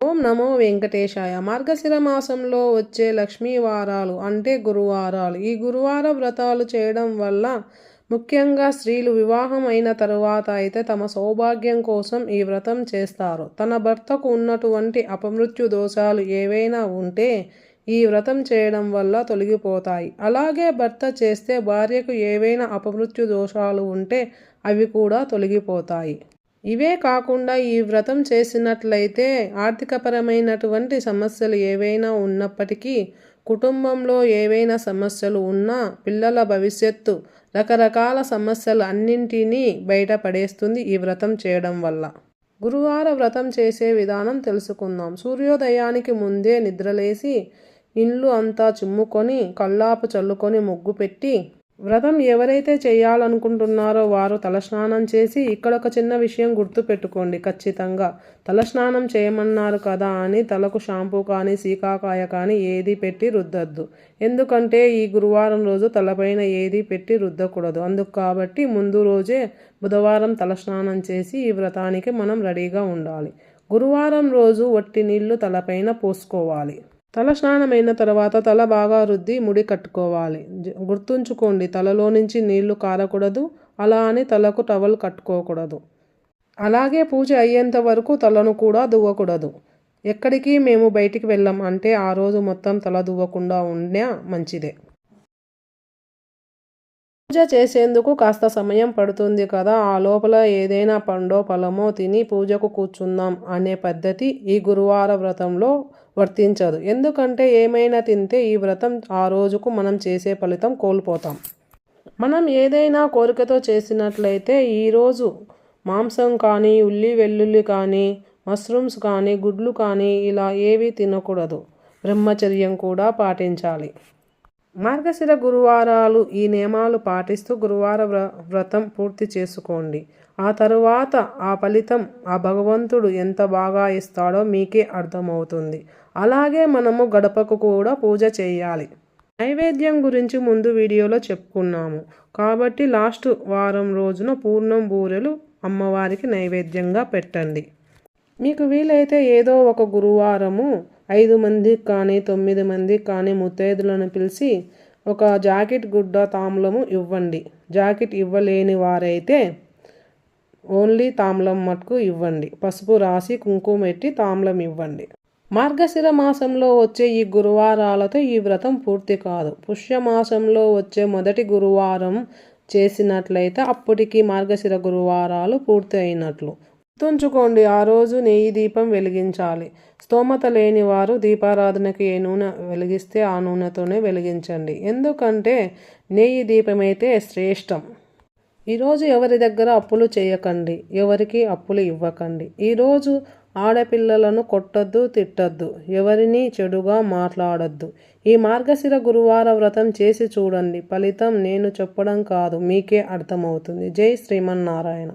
ఓం నమో వెంకటేశాయ. మార్గశిర మాసంలో వచ్చే లక్ష్మీ వారాలు అంటే గురువారాలు. ఈ గురువార వ్రతాలు చేయడం వల్ల ముఖ్యంగా స్త్రీలు వివాహం అయిన తరువాత అయితే తమ సౌభాగ్యం కోసం ఈ వ్రతం చేస్తారు. తన భర్తకు ఉన్నటువంటి అపమృత్యు దోషాలు ఏవైనా ఉంటే ఈ వ్రతం చేయడం వల్ల తొలగిపోతాయి. అలాగే భర్త చేస్తే భార్యకు ఏవైనా అపమృత్యు దోషాలు ఉంటే అవి కూడా తొలగిపోతాయి. ఇవే కాకుండా ఈ వ్రతం చేసినట్లయితే ఆర్థికపరమైనటువంటి సమస్యలు ఏవైనా ఉన్నప్పటికీ కుటుంబంలో ఏవైనా సమస్యలు ఉన్నా పిల్లల భవిష్యత్తు రకరకాల సమస్యలు అన్నింటినీ బయటపడేస్తుంది ఈ వ్రతం చేయడం వల్ల. గురువార వ్రతం చేసే విధానం తెలుసుకుందాం. సూర్యోదయానికి ముందే నిద్రలేసి ఇల్లు అంతా చిమ్ముకొని కల్లాపు చల్లుకొని ముగ్గు పెట్టి వ్రతం ఎవరైతే చేయాలనుకుంటున్నారో వారు తలస్నానం చేసి ఇక్కడ ఒక చిన్న విషయం గుర్తు పెట్టుకోండి ఖచ్చితంగా తలస్నానం చేయమన్నారు కదా అని తలకు షాంపూ కానీ సీకాకాయ కానీ ఏది పెట్టి రుద్దద్దు. ఎందుకంటే ఈ గురువారం రోజు తలపైన ఏది పెట్టి రుద్దకూడదు. అందుకు కాబట్టి ముందు రోజే బుధవారం తలస్నానం చేసి ఈ వ్రతానికి మనం రెడీగా ఉండాలి. గురువారం రోజు వట్టి నీళ్ళు తలపైన పోసుకోవాలి. తల స్నానమైన తర్వాత తల బాగా రుద్ది ముడి కట్టుకోవాలి. గుర్తుంచుకోండి తలలో నుంచి నీళ్ళు కారకూడదు అలా అని తలకు టవల్ కట్టుకోకూడదు. అలాగే పూజ అయ్యేంత వరకు తలను కూడా దువ్వకూడదు. ఎక్కడికి మేము బయటికి వెళ్ళాం అంటే ఆ రోజు మొత్తం తల దువ్వకుండా ఉండే మంచిదే. పూజ చేసేందుకు కాస్త సమయం పడుతుంది కదా ఆ లోపల ఏదైనా పండో ఫలమో తిని పూజకు కూర్చుందాం అనే పద్ధతి ఈ గురువార వ్రతంలో వర్తించదు. ఎందుకంటే ఏమైనా తింటే ఈ వ్రతం ఆ రోజుకు మనం చేసే ఫలితం కోల్పోతాం. మనం ఏదైనా కోరికతో చేసినట్లయితే ఈరోజు మాంసం కానీ ఉల్లి వెల్లుల్లి కానీ మష్రూమ్స్ కానీ గుడ్లు కానీ ఇలా ఏవి తినకూడదు. బ్రహ్మచర్యం కూడా పాటించాలి. మార్గశిర గురువారాలు ఈ నియమాలు పాటిస్తూ గురువార వ్రతం పూర్తి చేసుకోండి. ఆ తరువాత ఆ ఫలితం ఆ భగవంతుడు ఎంత బాగా ఇస్తాడో మీకే అర్థమవుతుంది. అలాగే మనము గడపకు కూడా పూజ చేయాలి. నైవేద్యం గురించి ముందు వీడియోలో చెప్పుకున్నాము. కాబట్టి లాస్ట్ వారం రోజున పూర్ణం బూరెలు అమ్మవారికి నైవేద్యంగా పెట్టండి. మీకు వీలైతే ఏదో ఒక గురువారము ఐదు మందికి కానీ తొమ్మిది మందికి కానీ ముత్తైదులను పిలిచి ఒక జాకెట్ గుడ్డ తాంబూలము ఇవ్వండి. జాకెట్ ఇవ్వలేని వారైతే ఓన్లీ తాంబూలం మటుకు ఇవ్వండి. పసుపు రాసి కుంకుమ పెట్టి తాంబూలం ఇవ్వండి. మార్గశిర మాసంలో వచ్చే ఈ గురువారాలతో ఈ వ్రతం పూర్తి కాదు. పుష్యమాసంలో వచ్చే మొదటి గురువారం చేసినట్లయితే అప్పటికి మార్గశిర గురువారాలు పూర్తి అయినట్లు గుర్తుంచుకోండి ఆ రోజు నెయ్యి దీపం వెలిగించాలి. స్తోమత లేని వారు దీపారాధనకి ఏ నూనె వెలిగిస్తే ఆ నూనెతోనే వెలిగించండి. ఎందుకంటే నెయ్యి దీపమైతే శ్రేష్టం. ఈరోజు ఎవరి దగ్గర అప్పులు చేయకండి ఎవరికి అప్పులు ఇవ్వకండి. ఈరోజు ఆడపిల్లలను కొట్టద్దు తిట్టద్దు ఎవరిని చెడుగా మాట్లాడద్దు. ఈ మార్గశిర గురువార వ్రతం చేసి చూడండి ఫలితం నేను చెప్పడం కాదు మీకే అర్థమవుతుంది. జై శ్రీమన్నారాయణ.